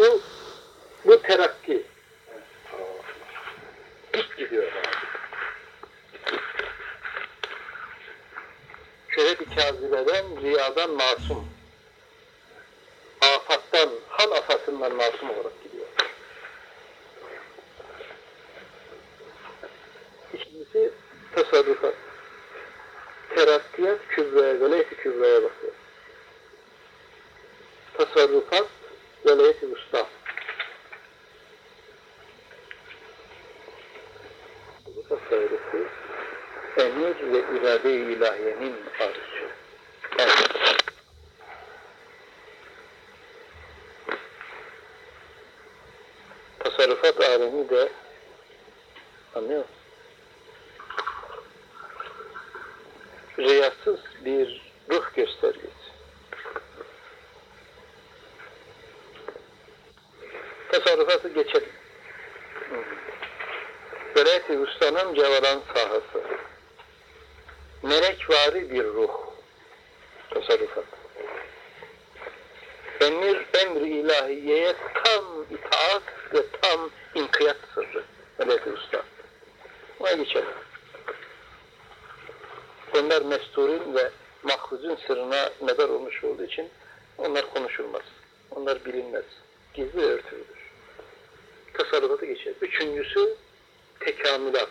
Bu bu terakki. Git gidiyor. Şöhret-i kazibeden, riyadan masum. Afattan, hal afasından masum olarak gidiyor. İkincisi tasarrufat. Terakkiyat kübreye, velayet-i kübreye bakıyor. Tasarrufat, velayet-i usta. Bu tasarrufu emir ve irade-i ilahiyenin arzusu. Evet. Tasarrufat alemi de anlıyor musun? Riyasız bir ruh göstergesi. Tasarrufatı geçelim. Velayet-i Usta'nın cevalan sahası. Melekvari bir ruh. Tasarrufat. Emir, emri ilahiyeye tam itaat ve tam inkiyat sırrı. Velayet-i Usta. Buna geçelim. Onlar mesturin ve mahfuzun sırrına medar olmuş olduğu için onlar konuşulmaz. Onlar bilinmez. Gizli ve örtülüdür. Tasarrufatı geçer. Üçüncüsü tekamülat.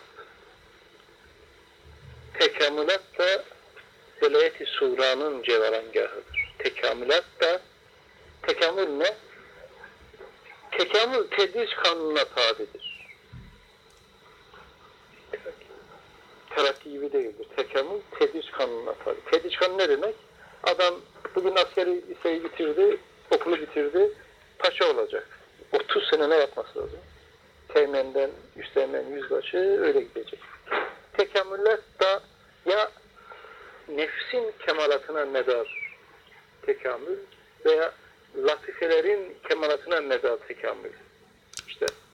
Tekamülat da velayet-i suranın cevarangahıdır. Tekamülat da tekamül ne? Tekamül tedris kanununa tabidir. Terakki gibi değildir. Tekamül tedris kanununa tabi. Tedris kanunu ne demek? Adam bugün askeri liseyi bitirdi, okulu bitirdi, paşa olacak. 30 sene ne yapması lazım? Teğmenden, üsteğmen, yüzbaşı öyle gidecek. Tekamüllet da ya nefsin kemalatına medar tekamül veya latifelerin kemalatına medar tekamül.